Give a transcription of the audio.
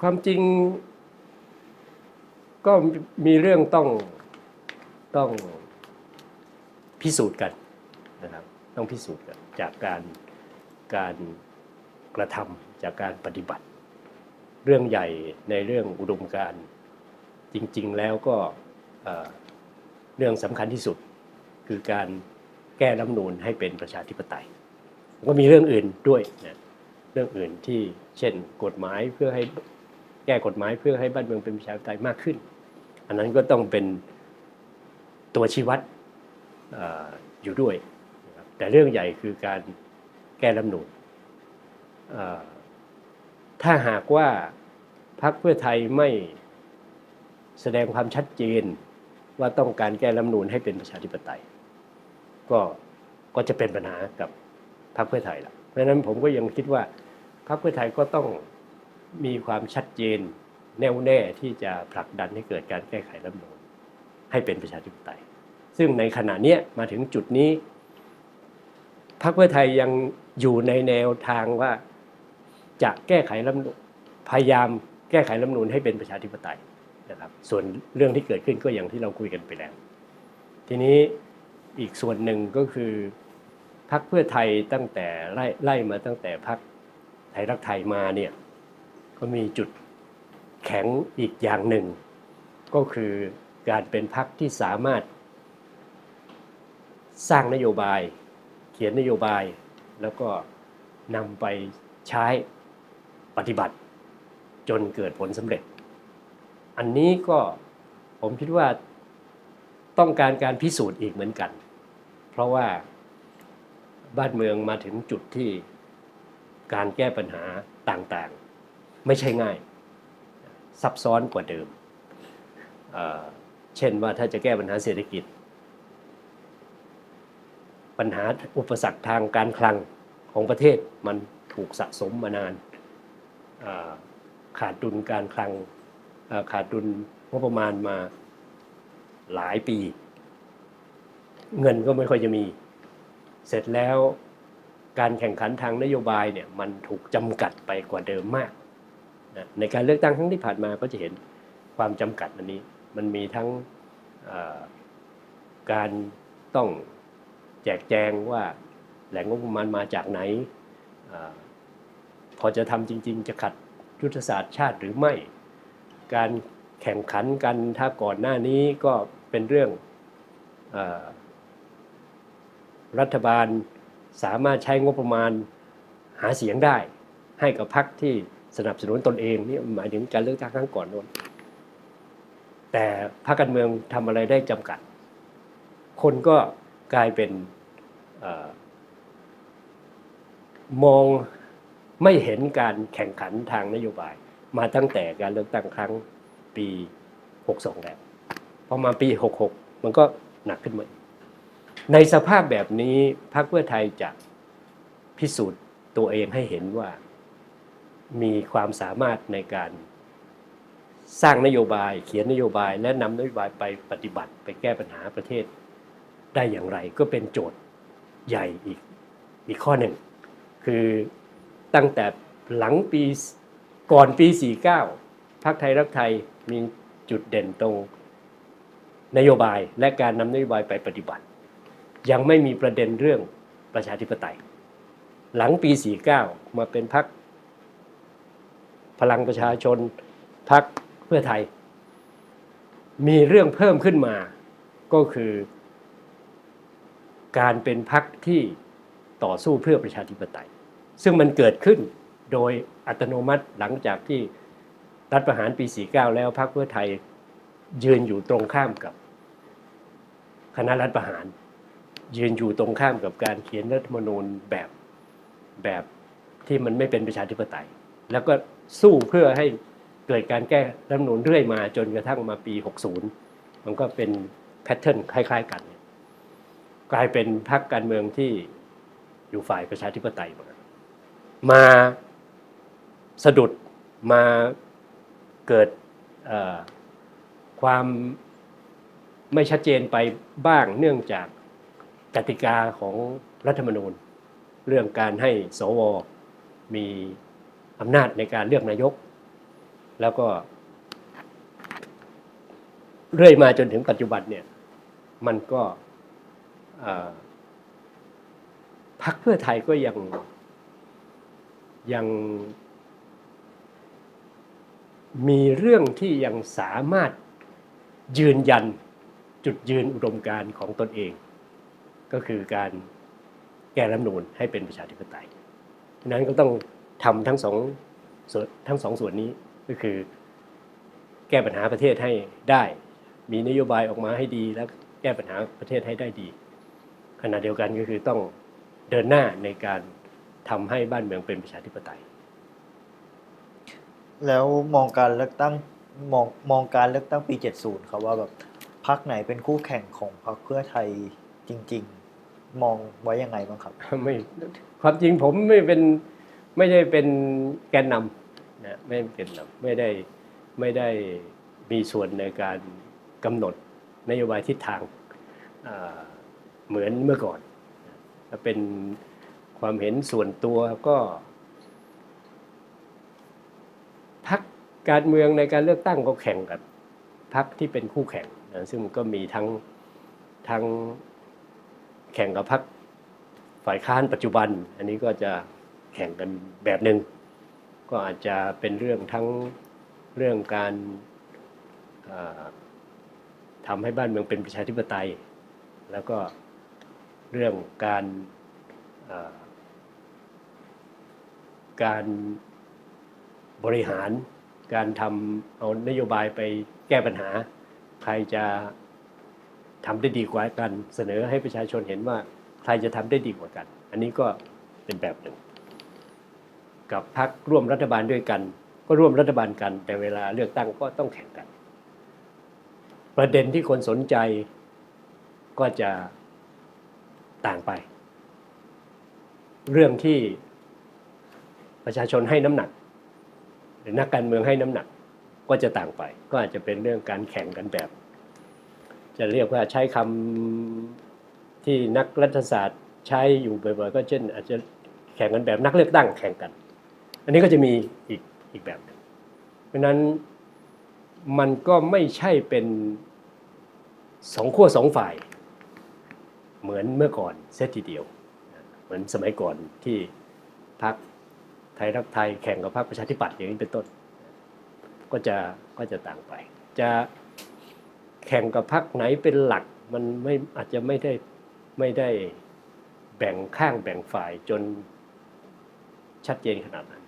ความจริง ก็มีเรื่องต้องต้องพิสูจน์กันนะครับ ต้องพิสูจน์กันจากการการกระทำจากการปฏิบัติ เรื่องใหญ่ในเรื่องอุดมการจริง ๆ แล้วก็เเรื่องสำคัญที่สุดคือการแก้รัฐนูญให้เป็นประชาธิปไตยก็มีเรื่องอื่นด้วยนะเรื่องอื่นที่เช่นกฎหมายเพื่อให้ แก้กฎหมายเพื่อให้บ้านเมืองเป็นประชาธิปไตยมากขึ้น อันนั้นก็ต้องเป็นตัวชี้วัดออยู่ด้วย แต่เรื่องใหญ่คือการแก้รัฐมนูญเอ่อถ้าหากว่าพรรคเพื่อไทยไม่แสดงความชัดเจนว่าต้องการแก้รัฐมนูญให้เป็นประชาธิปไตย ก็ก็จะเป็นปัญหากับพรรคเพื่อไทยละเพราะฉะนั้นผมก็ยังคิดว่าพรรคเพื่อไทยก็ต้อง มีความชัดเจนแน่วแน่ที่จะผลักดันให้เกิดการแก้ไขรัฐมนูญให้เป็นประชาธิปไตย ซึ่งในขณะเนี้ยมาถึงจุดนี้พรรคเพื่อไทยยังอยู่ในแนวทางว่าจะแก้ไขรัฐมนูญพยายามแก้ไขรัฐมนูญให้เป็นประชาธิปไตยนะครับ ส่วนเรื่องที่เกิดขึ้นก็อย่างที่เราคุยกันไปแล้ว ทีนี้อีกส่วนหนึ่งก็คือพรรคเพื่อไทยตั้งแต่ไล่ไล่มาตั้งแต่พรรคไทยรักไทยมาเนี่ย ก็มีจุดแข็งอีกอย่างหนึ่ง ก็คือการเป็นพรรคที่สามารถ สร้างนโยบาย เขียนนโยบาย แล้วก็นำไปใช้ปฏิบัติ จนเกิดผลสำเร็จ อันนี้ก็ผมคิดว่าต้องการการพิสูจน์อีกเหมือนกัน เพราะว่าบ้านเมืองมาถึงจุดที่การแก้ปัญหาต่างๆ ไม่ใช่ง่าย ซับซ้อนกว่าเดิมเเช่นว่าถ้าจะแก้ปัญหาเศรษฐกิจ ปัญหาอุปสรรคทางการคลังของประเทศมันถูกสะสมมานานขาดดุลการคลังขาดดุลงบประมาณมาหลายปี เงินก็ไม่ค่อยจะมี เสร็จแล้วการแข่งขันทางนโยบายเนี่ยมันถูกจำกัดไปกว่าเดิมมาก ในการเลือกตั้งครั้งที่ผ่านมาก็จะเห็นความจำกัดอันนี้ มันมีทั้งการต้องแจกแจงว่าแหล่งงบประมาณมาจากไหนอพอจะทำจริง ๆ จะขัดยุทธศาสตร์ชาติหรือไม่ การแข่งขันกันถ้าก่อนหน้านี้ก็เป็นเรื่องอรัฐบาลสามารถใช้งบประมาณหาเสียงได้ ให้กับพรรคที่ สนับสนุนตนเองนี่หมายถึงการเลือกตั้งครั้งก่อนโน้นแต่พรรคการเมืองทำอะไรได้จำกัด คนก็กลายเป็นอมองไม่เห็นการแข่งขันทางนโยบาย มาตั้งแต่การเลือกตั้งครั้งปี 62 แล้วพอมาปี 66 มันก็หนักขึ้นมาในสภาพแบบนี้พรรคเพื่อไทยจะพิสูจน์ตัวเองให้เห็นว่า มีความสามารถในการสร้างนโยบายเขียนนโยบายและนำนโยบายไปปฏิบัติไปแก้ปัญหาประเทศได้อย่างไรก็เป็นโจทย์ใหญ่อีกอีกข้อหนึ่ง คือตั้งแต่หลังปีก่อนปี 49พรรคไทยรักไทยมีจุดเด่นตรงนโยบายและการนำนโยบายไปปฏิบัติ ยังไม่มีประเด็นเรื่องประชาธิปไตย หลังปี 49 มาเป็นพรรค พลังประชาชนพรรคเพื่อไทย มีเรื่องเพิ่มขึ้นมา ก็คือ การเป็นพรรคที่ต่อสู้เพื่อประชาธิปไตย ซึ่งมันเกิดขึ้นโดยอัตโนมัติหลังจากที่รัฐประหารปี 49 แล้วพรรคเพื่อไทยยืนอยู่ตรงข้ามกับคณะรัฐประหาร ยืนอยู่ตรงข้ามกับการเขียนรัฐธรรมนูญแบบแบบที่มันไม่เป็นประชาธิปไตย แล้วก็ สู้เพื่อให้เกิดการแก้รัฐมนูญเรื่อยมาจนกระทั่งมาปี 60 มันก็เป็นแพทเทิร์นคล้าย ๆ กัน กลายเป็นพรรคการเมืองที่อยู่ฝ่ายประชาธิปไตยมามาสะดุดมาเกิดความไม่ชัดเจนไปบ้างเนื่องจากกติกาของรัฐธรรมนูญ เรื่องการให้สวมี อำนาจในการเลือกนายก แล้วก็ เรื่อยมาจนถึงปัจจุบันเนี่ย มันก็เอ่อพักเพื่อไทยก็ยังยังมีเรื่องที่ยังสามารถยืนยันจุดยืนอุดมการณ์ของตนเอง ก็คือการแก้รัฐมนูญให้เป็นประชาธิปไตยฉะนั้นก็ต้อง ทำทั้งสองส่วนทั้งสองส่วนนี้ก็คือ แก้ปัญหาประเทศให้ได้ มีนโยบายออกมาให้ดีแล้วแก้ปัญหาประเทศให้ได้ดี ขณะเดียวกันก็คือต้องเดินหน้าในการทำให้บ้านเมืองเป็นประชาธิปไตย แล้วมองการเลือกตั้งมองมองการเลือกตั้งปี 70ครับว่าแบบพักไหนเป็นคู่แข่งของพรรคเพื่อไทยจริง ๆ มองไว้ยังไงบ้างครับไม่ความจริงผมไม่เป็น ไม่ได้เป็นแกนนำนะไม่เป็นแกนนำไม่ได้ไม่ได้มีส่วนในการกำหนดนโยบายทิศทางอ่าเหมือนเมื่อก่อนถ้าเป็นความเห็นส่วนตัวก็พักการเมืองในการเลือกตั้งก็แข่งกับพักที่เป็นคู่แข่งนะซึ่งก็มีทั้งทั้งแข่งกับพักฝ่ายค้านปัจจุบัน อันนี้ก็จะ แข่งกันแบบหนึ่งก็อาจจะเป็นเรื่องทั้งเรื่องการทำให้บ้านเมืองเป็นประชาธิปไตย แล้วก็เรื่องการการบริหารการทำเอานโยบายไปแก้ปัญหา ใครจะทำได้ดีกว่ากัน เสนอให้ประชาชนเห็นว่าใครจะทำได้ดีกว่ากัน อันนี้ก็เป็นแบบหนึ่ง กับพักร่วมรัฐบาลด้วยกัน ก็ร่วมรัฐบาลกัน แต่เวลาเลือกตั้งก็ต้องแข่งกัน ประเด็นที่คนสนใจก็จะต่างไป เรื่องที่ประชาชนให้น้ำหนัก หรือนักการเมืองให้น้ำหนักก็จะต่างไป ก็อาจจะเป็นเรื่องการแข่งกันแบบ จะเรียกว่าใช้คำที่นักรัฐศาสตร์ใช้อยู่บ่อยๆก็เช่น อาจจะแข่งกันแบบนักเลือกตั้งแข่งกัน อันนี้ก็จะมีอีกอีกแบบหนึ่งเพราะนั้นมันก็ไม่ใช่เป็นสองขั้วสองฝ่าย เหมือนเมื่อก่อนเซตทีเดียว เหมือนสมัยก่อนที่พรรคไทยรักไทยแข่งกับพรรคประชาธิปัตย์อย่างนี้เป็นต้น ก็จะก็จะต่างไป จะแข่งกับพรรคไหนเป็นหลักมันไม่อาจจะไม่ได้ไม่ได้แบ่งข้างแบ่งฝ่ายจนชัดเจนขนาดนั้น